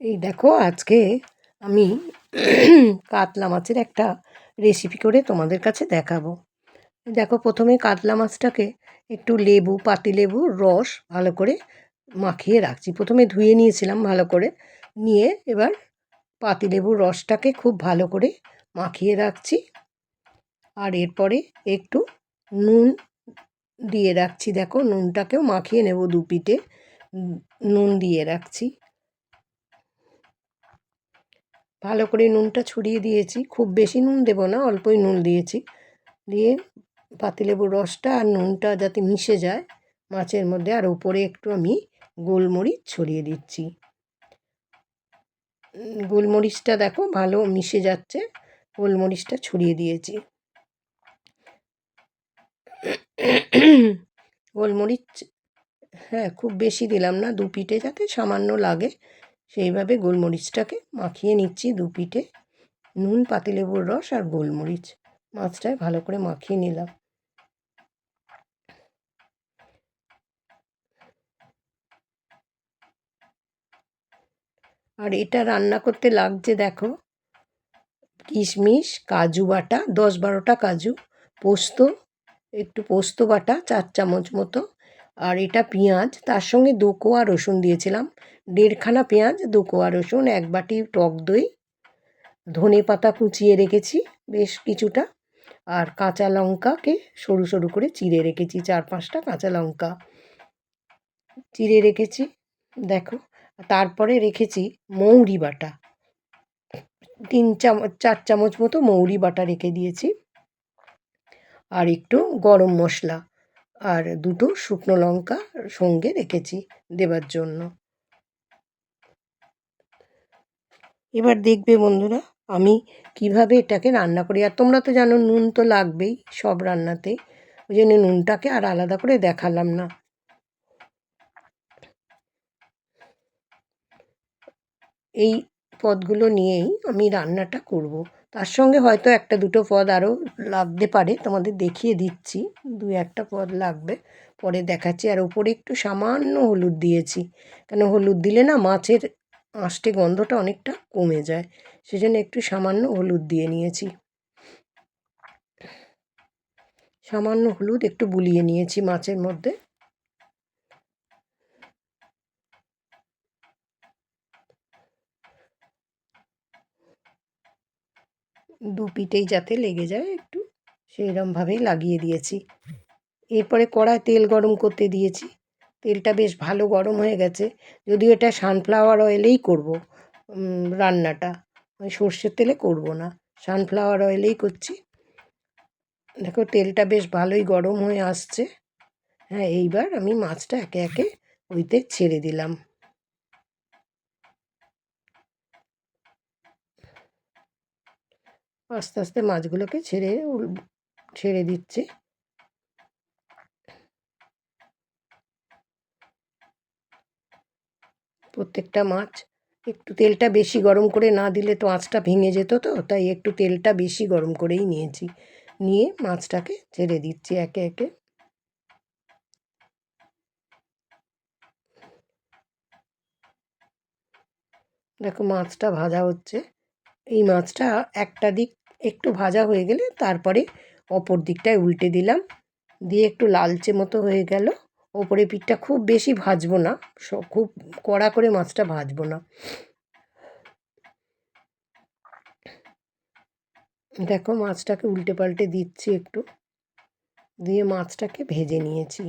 এই দেখো আজকে আমি কাতলা মাছের একটা রেসিপি করে তোমাদের কাছে দেখাবো। দেখো প্রথমে কাতলা মাছটাকে একটু লেবু পাতিলেবুর রস ভালো করে মাখিয়ে রাখছি। প্রথমে ধুয়ে নিয়েছিলাম ভালো করে। নিয়ে এবার পাতিলেবুর রসটাকে খুব ভালো করে মাখিয়ে রাখছি। আর এরপরে একটু নুন দিয়ে রাখছি। দেখো নুনটাকেও মাখিয়ে নেব দু পিঠে। নুন দিয়ে রাখছি। ভালো করে নুনটা ছড়িয়ে দিয়েছি। খুব বেশি নুন দেবো না, অল্পই নুন দিয়েছি। দিয়ে পাতিলেবুর রসটা আর নুনটা যাতে মিশে যায়, মাছের মধ্যে আর উপরে একটু আমি গোলমরিচ ছড়িয়ে দিচ্ছি। গোলমরিচটা দেখো ভালো মিশে যাচ্ছে, গোলমরিচটা ছড়িয়ে দিয়েছি। গোলমরিচ হ্যাঁ খুব বেশি দিলাম না, দু পিঠে যাতে সামান্য লাগে। সেইভাবে গোলমরিচটাকে মাখিয়ে নিচ্ছি দু পিঠে। নুন, পাতিলেবুর রস আর গোলমরিচ মাছটায় ভালো করে মাখিয়ে নিলাম। আর এটা রান্না করতে লাগছে দেখো, কিশমিশ, কাজু বাটা, দশ বারোটা কাজু, পোস্ত, একটু পোস্ত বাটা, চার চামচ মতো আর এটা পেঁয়াজ, তার সঙ্গে দু কোয়া রসুন দিয়েছিলাম। দেড়খানা পেঁয়াজ, দু কোয়া রসুন, এক বাটি টক দই, ধনে পাতা কুচিয়ে রেখেছি বেশ কিছুটা। আর কাঁচা লঙ্কাকে সরু সরু করে চিড়ে রেখেছি, চার পাঁচটা কাঁচা লঙ্কা চিড়ে রেখেছি, দেখো। তারপরে রেখেছি মৌরি বাটা। তিন চামচ চার চামচ মতো মৌরি বাটা রেখে দিয়েছি। আর একটু গরম মশলা। আর দুটো শুকনো লঙ্কা সঙ্গে রেখেছি দেবার জন্য। এবার দেখবে বন্ধুরা, আমি কীভাবে এটাকে রান্না করি। আর তোমরা তো জানো, নুন তো লাগবেই সব রান্নাতে। ওই জন্য নুনটাকে আর আলাদা করে দেখালাম না। এই পদগুলো নিয়েই আমি রান্নাটা করব। তার সঙ্গে হয়তো একটা দুটো পদ আরও লাগতে পারে, তোমাদের দেখিয়ে দিচ্ছি। দু একটা পদ লাগবে, পরে দেখাচ্ছি। আর ওপরে একটু সামান্য হলুদ দিয়েছি, কেন হলুদ দিলে না মাছের আঁশটি গন্ধটা অনেকটা কমে যায়, সেজন্য একটু সামান্য হলুদ দিয়ে নিয়েছি। সামান্য হলুদ একটু বুলিয়ে নিয়েছি মাছের মধ্যে। দু পিঠেই যাতে লেগে যায় একটু সেইরমভাবেই লাগিয়ে দিয়েছি। এরপরে কড়ায় তেল গরম করতে দিয়েছি। তেলটা বেশ ভালো গরম হয়ে গেছে। যদিও এটা সানফ্লাওয়ার অয়েলেই করব রান্নাটা। সর্ষের তেলে করব না। সানফ্লাওয়ার অয়েলেই করছি। দেখো তেলটা বেশ ভালোই গরম হয়ে আসছে। হ্যাঁ এইবার আমি মাছটা একে একে ওইতে ছেড়ে দিলাম। আস্তে আস্তে মাছগুলোকে ছেড়ে ছেড়ে দিচ্ছি। প্রত্যেকটা মাছ একটু তেলটা বেশি গরম করে না দিলে তো আঁচটা ভেঙে যেত তো, তাই একটু তেলটা বেশি গরম করেই নিয়েছি। নিয়ে মাছটাকে ছেড়ে দিচ্ছি একে একে। দেখো মাছটা ভাজা হচ্ছে। এই মাছটা একটা দিক একটু ভাজা হয়ে গেলে তারপরে অপর দিকটায় উল্টে দিলাম। দিয়ে একটু লালচে মতো হয়ে গেল। ওপরে পিঠটা খুব বেশি ভাজবো না খুব কড়া করে মাছটা ভাজবো না। দেখো মাছটাকে উল্টে পাল্টে দিচ্ছি একটু। দিয়ে মাছটাকে ভেজে নিয়েছি।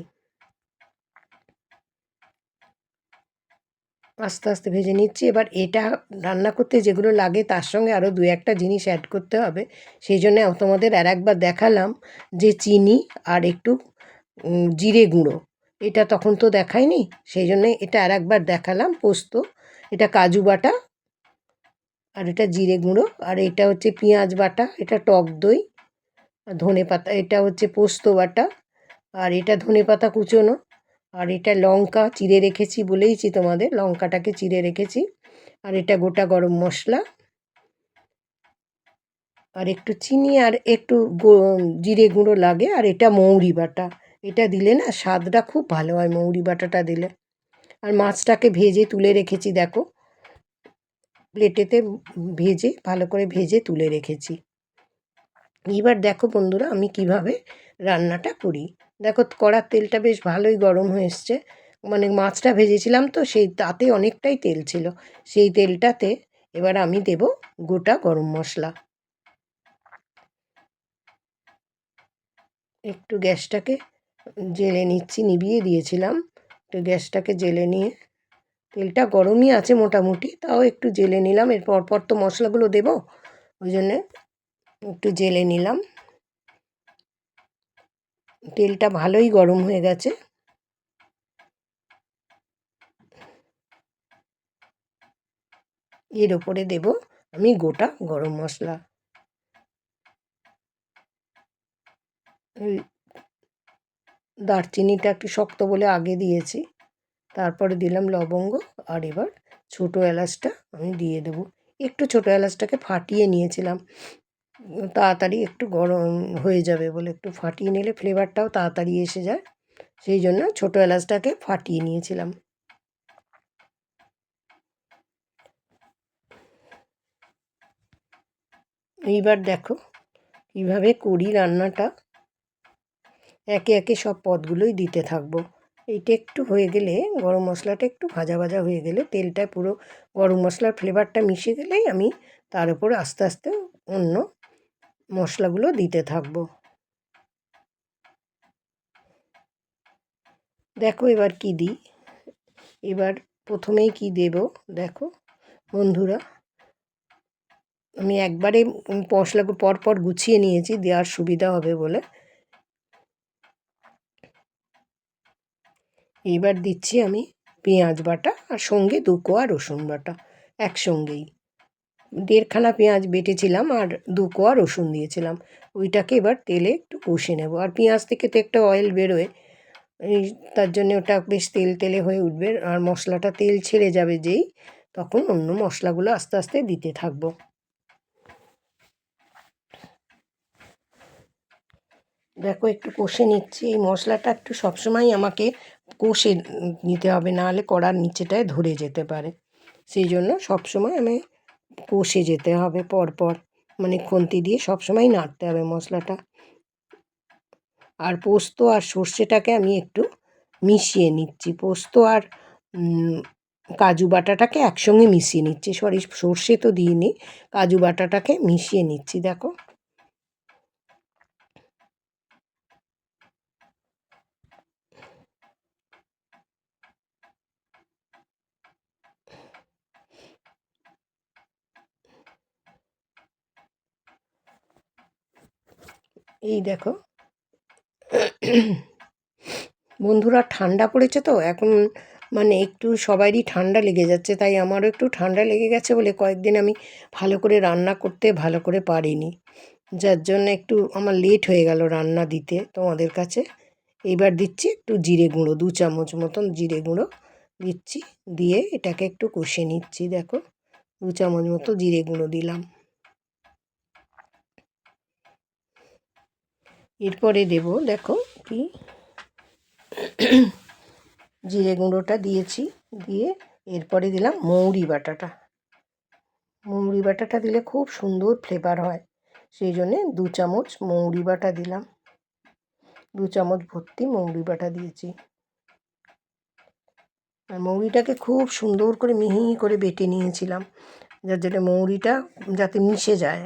আস্তে আস্তে ভেজে নিচ্ছি। এবার এটা রান্না করতে যেগুলো লাগে তার সঙ্গে আরও দু একটা জিনিস অ্যাড করতে হবে। সেই জন্য তোমাদের আর একবার দেখালাম যে চিনি আর একটু জিরে গুঁড়ো। এটা তখন তো দেখায়নি সেই জন্যে এটা আর একবার দেখালাম পোস্ত। এটা কাজু বাটা আর এটা জিরে গুঁড়ো আর এটা হচ্ছে পেঁয়াজ বাটা, এটা টক দই ধনে পাতা এটা হচ্ছে পোস্ত বাটা আর এটা ধনে পাতা কুচোনো। আর এটা লঙ্কা চিড়ে রেখেছি বলেইছি তোমাদের, লঙ্কাটাকে চিড়ে রেখেছি। আর এটা গোটা গরম মশলা। আর একটু চিনি আর একটু জিরে গুঁড়ো লাগে। আর এটা মৌরি বাটা। এটা দিলে না স্বাদটা খুব ভালো হয় মৌরি বাটাটা দিলে। আর মাছটাকে ভেজে তুলে রেখেছি, দেখো। প্লেটেতে ভেজে, ভালো করে ভেজে তুলে রেখেছি। এবার দেখো বন্ধুরা আমি কীভাবে রান্নাটা করি। দেখো কড়ার তেলটা বেশ ভালোই গরম হয়ে এসছে। মানে মাছটা ভেজেছিলাম তো সেই তাতে অনেকটাই তেল ছিল। সেই তেলটাতে এবার আমি দেব গোটা গরম মশলা। একটু গ্যাসটাকে জেলে নিচ্ছি নিভিয়ে দিয়েছিলাম। একটু গ্যাসটাকে জেলে নিয়ে। তেলটা গরমই আছে মোটামুটি, তাও একটু জেলে নিলাম। এর পর তো মশলাগুলো দেবো। ওই জন্যে একটু জেলে নিলাম। তেলটা ভালোই গরম হয়ে গেছে। এর ওপরে দেব আমি গোটা গরম মশলা। দারচিনিটা একটু শক্ত বলে আগে দিয়েছি। তারপরে দিলাম লবঙ্গ আর এবার ছোটো এলাচটা আমি দিয়ে দেবো। একটু ছোটো এলাচটাকে ফাটিয়ে নিয়েছিলাম। তাড়াতাড়ি একটু গরম হয়ে যাবে বলে একটু ফাটিয়ে নিলে ফ্লেভারটাও তাড়াতাড়ি এসে যায়। সেই জন্য ছোটো এলাচটাকে ফাটিয়ে নিয়েছিলাম। এইবার দেখো কীভাবে করি রান্নাটা। একে একে সব পদগুলোই দিতে থাকব। এইটা একটু হয়ে গেলে, গরম মশলাটা একটু ভাজা ভাজা হয়ে গেলে তেলটা পুরো গরম মশলার ফ্লেভারটা মিশে গেলেই আমি তার উপর আস্তে আস্তে অন্য মশলাগুলো দিতে থাকব। দেখো এবার কি দিই। এবার প্রথমেই কি দেব? দেখো বন্ধুরা, আমি একবারে মশলাগুলো পরপর গুছিয়ে নিয়েছি, দেওয়ার সুবিধা হবে বলে। এইবার দিচ্ছি আমি পেঁয়াজ বাটা আর সঙ্গে দু কোয়া রসুন বাটা একসঙ্গেই। দেড়খানা পেঁয়াজ বেটেছিলাম আর দু কোয়া রসুন দিয়েছিলাম। ওইটাকে এবার তেলে একটু কষে নেব। আর পেঁয়াজ থেকে তো একটা অয়েল বেরোয়, এই তার জন্য ওটা বেশ তেল তেলে হয়ে উঠবে। আর মশলাটা তেল ছেড়ে যাবে যেই, তখন অন্য মশলাগুলো আস্তে আস্তে দিতে থাকব। দেখো, একটু কষে নিচ্ছি। এই মশলাটা একটু সবসময় আমাকে কষে নিতে হবে, নাহলে কড়ার নিচেটায় ধরে যেতে পারে। সেই জন্য সবসময় আমি কষে যেতে হবে পরপর। মানে খুন্তি দিয়ে সবসময় নাড়তে হবে মশলাটা। আর পোস্ত আর সর্ষেটাকে আমি একটু মিশিয়ে নিচ্ছি। পোস্ত আর কাজু বাটাটাকে একসঙ্গে মিশিয়ে নিচ্ছি। সরি, সর্ষে তো দিইনি। কাজু বাটাটাকে মিশিয়ে নিচ্ছি, দেখো। এই দেখো। বন্ধুরা ঠান্ডা পড়েছে তো, এখন মানে একটু সবারই ঠান্ডা লেগে যাচ্ছে, তাই আমারও একটু ঠান্ডা লেগে গেছে বলে কয়েকদিন আমি ভালো করে রান্না করতে ভালো করে পারিনি। যার জন্য একটু আমার লেট হয়ে গেল রান্না দিতে তোমাদের কাছে। এবার দিচ্ছি একটু জিরে গুঁড়ো, দু চামচ মতন জিরে গুঁড়ো দিচ্ছি, দিয়ে এটাকে একটু কষে নিচ্ছি, দেখো। দু চামচ মতো জিরে গুঁড়ো দিলাম। এরপরে দেব, দেখো কি জিরে গুঁড়োটা দিয়েছি, দিয়ে এরপরে দিলাম মৌরি বাটাটা। মৌরি বাটাটা দিলে খুব সুন্দর ফ্লেভার হয়, সেই জন্যে দু চামচ মৌরি বাটা দিলাম। দু চামচ ভর্তি মৌরি বাটা দিয়েছি। আর মৌরিটাকে খুব সুন্দর করে মিহি করে বেটে নিয়েছিলাম, যার জন্য মৌরিটা যাতে মিশে যায়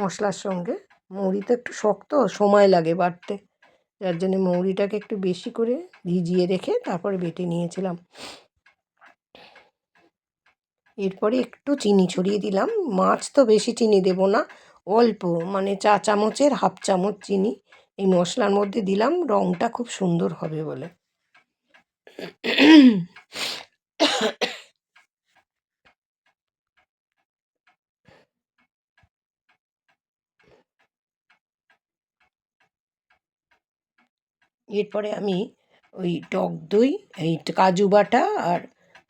মশলার সঙ্গে। মৌরি তো একটু শক্ত, সময় লাগে বাটতে যার জন্য মৌরিটাকে একটু বেশি করে ভিজিয়ে রেখে তারপরে বেটে নিয়েছিলাম। এরপরে একটু চিনি ছড়িয়ে দিলাম। মাছ তো বেশি চিনি দেব না, অল্প মানে চা চামচের হাফ চামচ চিনি এই মশলার মধ্যে দিলাম রঙটা খুব সুন্দর হবে বলে। এরপরে আমি ওই টক দই, এই কাজু বাটা আর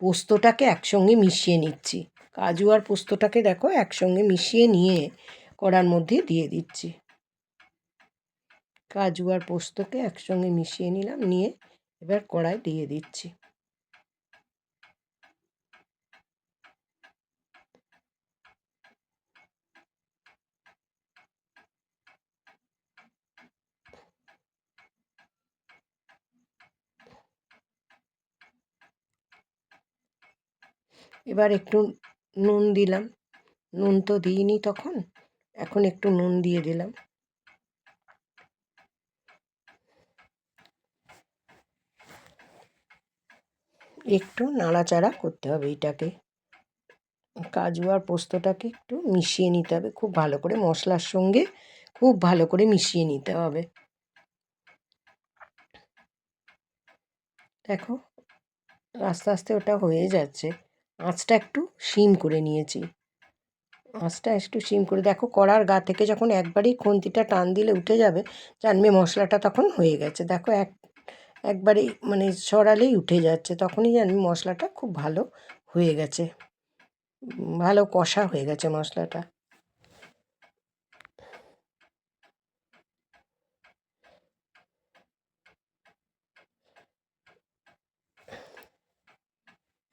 পোস্তটাকে একসঙ্গে মিশিয়ে নিচ্ছি। কাজু আর পোস্তটাকে দেখো একসঙ্গে মিশিয়ে নিয়ে কড়ার মধ্যে দিয়ে দিচ্ছি। কাজু আর পোস্তকে একসঙ্গে মিশিয়ে নিলাম, নিয়ে এবার কড়াই দিয়ে দিচ্ছি। এবার একটু নুন দিলাম। নুন তো দিইনি তখন, এখন একটু নুন দিয়ে দিলাম। একটু নাড়াচাড়া করতে হবে এটাকে। কাজু আর পোস্তটাকে একটু মিশিয়ে নিতে হবে, খুব ভালো করে মশলার সঙ্গে খুব ভালো করে মিশিয়ে নিতে হবে। দেখো, আস্তে আস্তে ওটা হয়ে যাচ্ছে। আঁচটা একটু সিম করে নিয়েছি। আঁচটা একটু সিম করে, দেখো কড়ার গা থেকে যখন একবারেই খুন্তিটা টান দিলে উঠে যাবে জানবে মশলাটা তখন হয়ে গেছে। দেখো এক, একবারেই মানে সরালেই উঠে যাচ্ছে, তখনই জানবি মশলাটা খুব ভালো হয়ে গেছে। ভালো কষা হয়ে গেছে মশলাটা।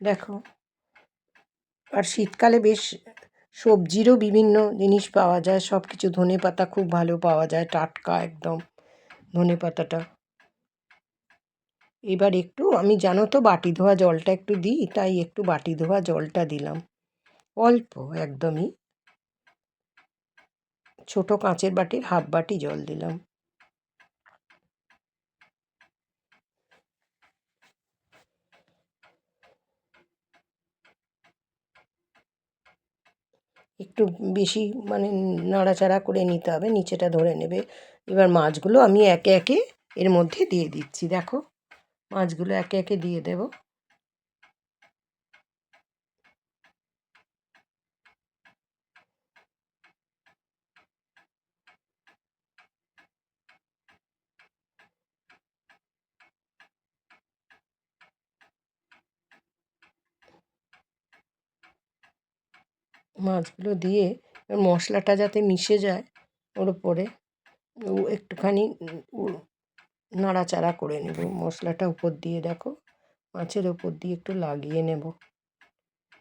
দেখো আর শীতকালে বেশ সবজিরও বিভিন্ন জিনিস পাওয়া যায়। সব কিছু ধনে পাতা খুব ভালো পাওয়া যায়, টাটকা একদম ধনে পাতাটা। এবার একটু, আমি জানো তো বাটি ধোয়া জলটা একটু দিই, তাই একটু বাটি ধোয়া জলটা দিলাম। অল্প একদমই। ছোট কাঁচের বাটির হাফ বাটি জল দিলাম। একটু বেশি মানে নাড়াচাড়া করে নিতে হবে, নিচেটা ধরে নেবে। এবার মাছগুলো আমি একে একে এর মধ্যে দিয়ে দিচ্ছি, দেখো। মাছগুলো একে একে দিয়ে দেব। মাছগুলো দিয়ে মশলাটা যাতে মিশে যায় ওর উপরে একটুখানি নাড়াচাড়া করে নেব। মশলাটা উপর দিয়ে দেখো, মাছের ওপর দিয়ে একটু লাগিয়ে নেব।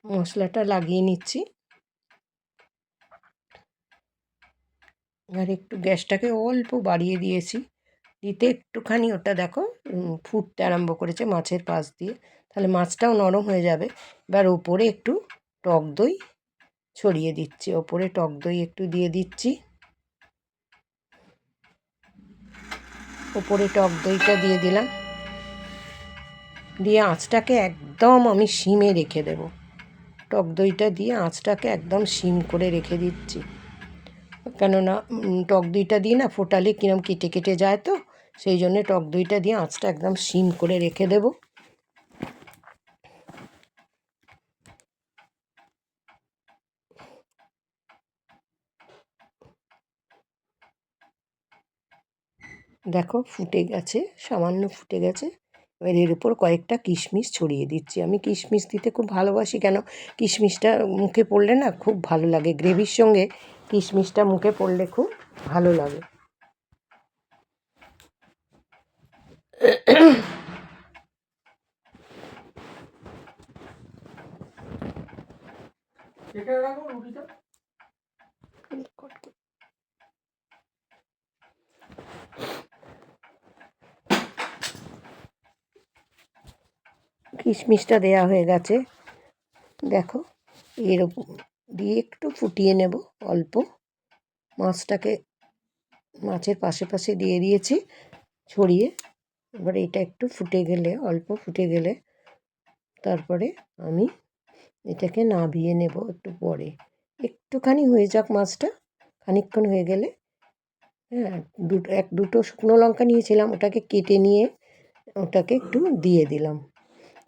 মশলাটা লাগিয়ে নিচ্ছি। আর একটু গ্যাসটাকে অল্প বাড়িয়ে দিয়েছি। দিতে একটুখানি ওটা দেখো ফুটতে আরম্ভ করেছে মাছের পাশ দিয়ে। তাহলে মাছটাও নরম হয়ে যাবে। এবার ওপরে একটু টক দই ছড়িয়ে দিচ্ছি, ওপরে টক দই একটু দিয়ে দিচ্ছি। ওপরে টক দইটা দিয়ে দিলাম। দিয়ে আঁচটাকে একদম আমি সিমে রেখে দেব। টক দইটা দিয়ে আঁচটাকে একদম সিম করে রেখে দিচ্ছি। কেননা টক দইটা দিয়ে না ফোটালে কিরম কেটে কেটে যায় তো, সেই জন্যে টক দইটা দিয়ে আঁচটা একদম সিম করে রেখে দেব। দেখো ফুটে গেছে, সামান্য ফুটে গেছে। এবার এর উপর কয়েকটা কিশমিশ ছড়িয়ে দিচ্ছি। আমি কিশমিশ দিতে খুব ভালোবাসি কেন? কিশমিশটা মুখে পড়লে না খুব ভালো লাগে। গ্রেভির সঙ্গে কিশমিশটা মুখে পড়লে খুব ভালো লাগে। কিশমিশটা দেয়া হয়ে গেছে। দেখো এর দিয়ে একটু ফুটিয়ে নেব অল্প। মাছটাকে মাছের পাশে পাশে দিয়ে দিয়েছি ছড়িয়ে। এবার এটা একটু ফুটে গেলে, অল্প ফুটে গেলে তারপরে আমি এটাকে নাবিয়ে নেব একটু পরে। একটুখানি হয়ে যাক মাছটা, খানিকক্ষণ হয়ে গেলে। হ্যাঁ দুটো, এক দুটো শুকনো লঙ্কা নিয়েছিলাম, ওটাকে কেটে নিয়ে ওটাকে একটু দিয়ে দিলাম।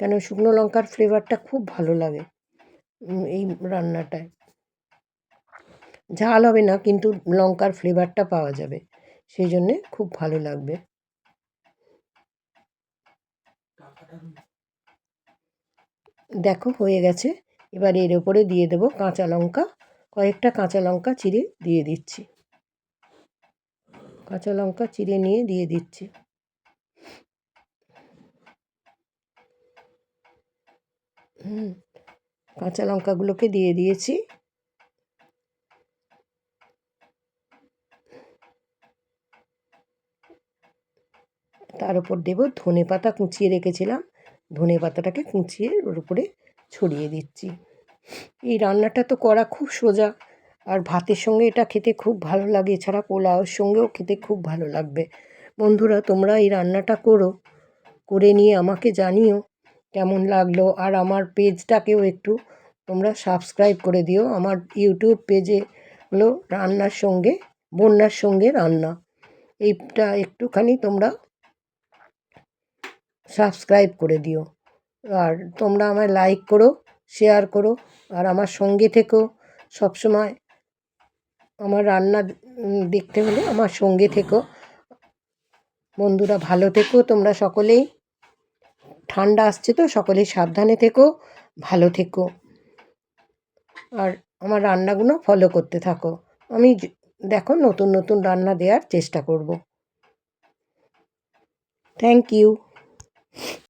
কেন শুকনো লঙ্কার ফ্লেভারটা খুব ভালো লাগে এই রান্নাটায়। ঝাল হবে না, কিন্তু লঙ্কার ফ্লেভারটা পাওয়া যাবে, সেই জন্যে খুব ভালো লাগবে। দেখো, হয়ে গেছে। এবার এর ওপরে দিয়ে দেবো কাঁচা লঙ্কা। কয়েকটা কাঁচা লঙ্কা চিড়ে দিয়ে দিচ্ছি। কাঁচা লঙ্কা চিড়ে নিয়ে দিয়ে দিচ্ছি। কাঁচা লঙ্কাগুলোকে দিয়ে দিয়েছি। তার উপর দেবো ধনে পাতা কুচিয়ে রেখেছিলাম। ধনে পাতাটাকে কুচিয়ে ওর উপরে ছড়িয়ে দিচ্ছি। এই রান্নাটা তো করা খুব সোজা, আর ভাতের সঙ্গে এটা খেতে খুব ভালো লাগে। এছাড়া পোলাওর সঙ্গেও খেতে খুব ভালো লাগবে। বন্ধুরা, তোমরা এই রান্নাটা করো, করে নিয়ে আমাকে জানিও। কেমন লাগল? আর আমার পেজটাকেও একটু তোমরা সাবস্ক্রাইব করে দিও। আমার ইউটিউব পেজে হলো রান্নার সঙ্গে, বন্যার সঙ্গে রান্না। এইটা একটুখানি তোমরা সাবস্ক্রাইব করে দিও। আর তোমরা আমায় লাইক করো শেয়ার করো, আর আমার সঙ্গে থেকেও সবসময় আমার রান্না দেখতে হলে আমার সঙ্গে থেকো। বন্ধুরা ভালো থেকো তোমরা সকলেই। ঠান্ডা আসছে তো সকলে সাবধানে থেকো, ভালো থেকো। আর আমার রান্নাগুলো ফলো করতে থাকো। আমি দেখো নতুন নতুন রান্না দেওয়ার চেষ্টা করব। Thank you